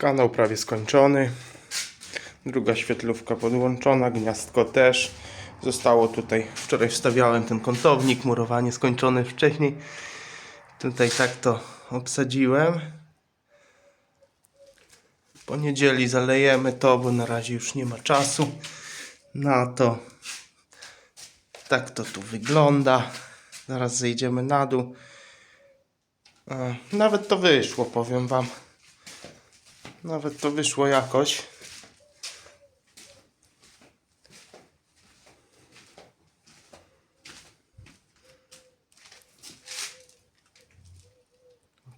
Kanał prawie skończony. Druga świetlówka podłączona, gniazdko też. Zostało tutaj, wczoraj wstawiałem ten kątownik, murowanie skończone wcześniej. Tutaj tak to obsadziłem. Po niedzieli zalejemy to, bo na razie już nie ma czasu na to. Tak to tu wygląda. Zaraz zejdziemy na dół. E, Nawet to wyszło, powiem Wam. Nawet to wyszło jakoś.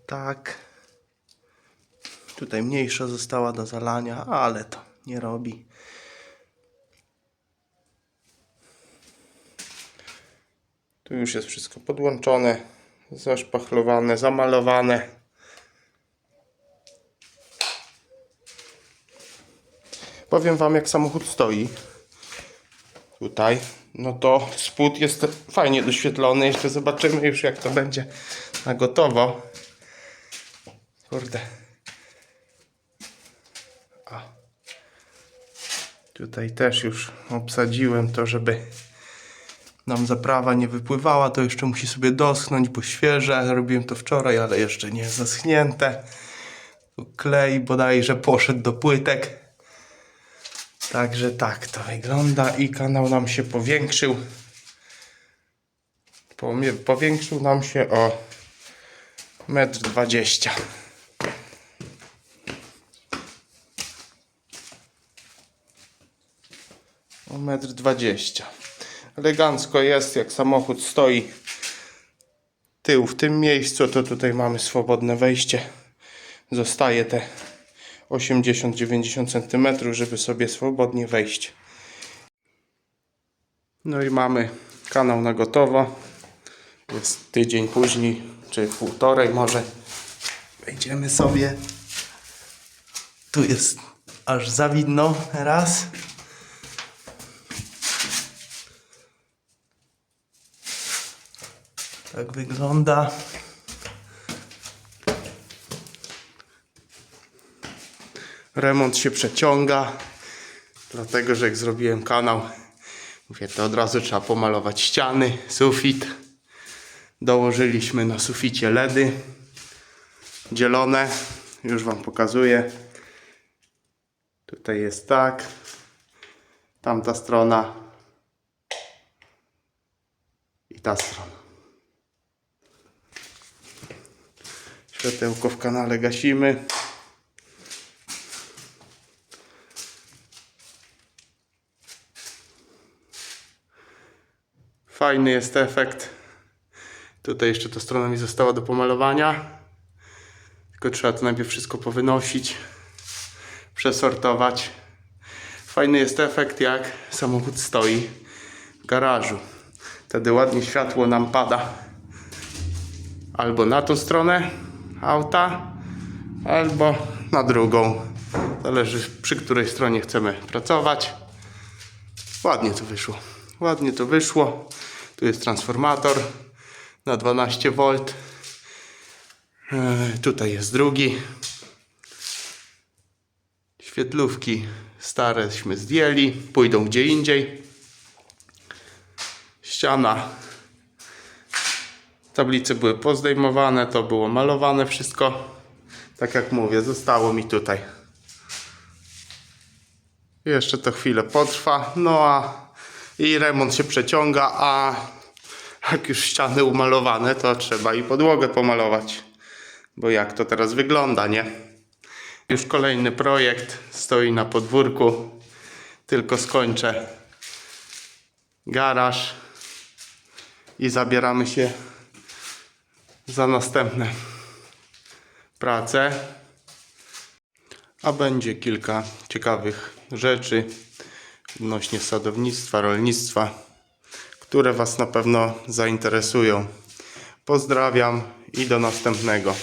Tak. Tutaj mniejsza została do zalania, ale to nie robi. Tu już jest wszystko podłączone, zaszpachlowane, zamalowane. Powiem Wam, jak samochód stoi. Tutaj. No to spód jest fajnie doświetlony. Jeszcze zobaczymy już, jak to będzie na gotowo. Kurde. A. Tutaj też już obsadziłem to, żeby nam zaprawa nie wypływała, to jeszcze musi sobie doschnąć, bo świeże. Robiłem to wczoraj, ale jeszcze nie jest zaschnięte. Klej bodajże poszedł do płytek. Także tak to wygląda i kanał nam się powiększył. Powiększył nam się o metr dwadzieścia. O metr dwadzieścia. Elegancko jest, jak samochód stoi tył w tym miejscu, to tutaj mamy swobodne wejście. Zostaje te 80-90 cm, żeby sobie swobodnie wejść. No i mamy kanał na gotowo. Jest tydzień później, czy półtorej może. Wejdziemy sobie. Tu jest aż za widno raz. Tak wygląda. Remont się przeciąga, dlatego że jak zrobiłem kanał, mówię, to od razu trzeba pomalować ściany, sufit. Dołożyliśmy na suficie LEDy dzielone. Już Wam pokazuję. Tutaj jest tak. Tamta strona. I ta strona. Światełko w kanale gasimy. Fajny jest efekt. Tutaj jeszcze ta strona mi została do pomalowania. Tylko trzeba to najpierw wszystko powynosić, przesortować. Fajny jest efekt, jak samochód stoi w garażu. Wtedy ładnie światło nam pada albo na tą stronę auta, albo na drugą. Zależy przy której stronie chcemy pracować. Ładnie to wyszło. Ładnie to wyszło. Tu jest transformator na 12 V. E, Tutaj jest drugi. Świetlówki stareśmy zdjęli, pójdą gdzie indziej. Ściana. Tablice były pozdejmowane, to było malowane wszystko. Tak jak mówię, zostało mi tutaj. Jeszcze to chwilę potrwa, no a i remont się przeciąga, a jak już ściany umalowane, to trzeba i podłogę pomalować. Bo jak to teraz wygląda, nie? Już kolejny projekt stoi na podwórku. Tylko skończę garaż i zabieramy się za następne prace. A będzie kilka ciekawych rzeczy odnośnie sadownictwa, rolnictwa, które Was na pewno zainteresują. Pozdrawiam i do następnego.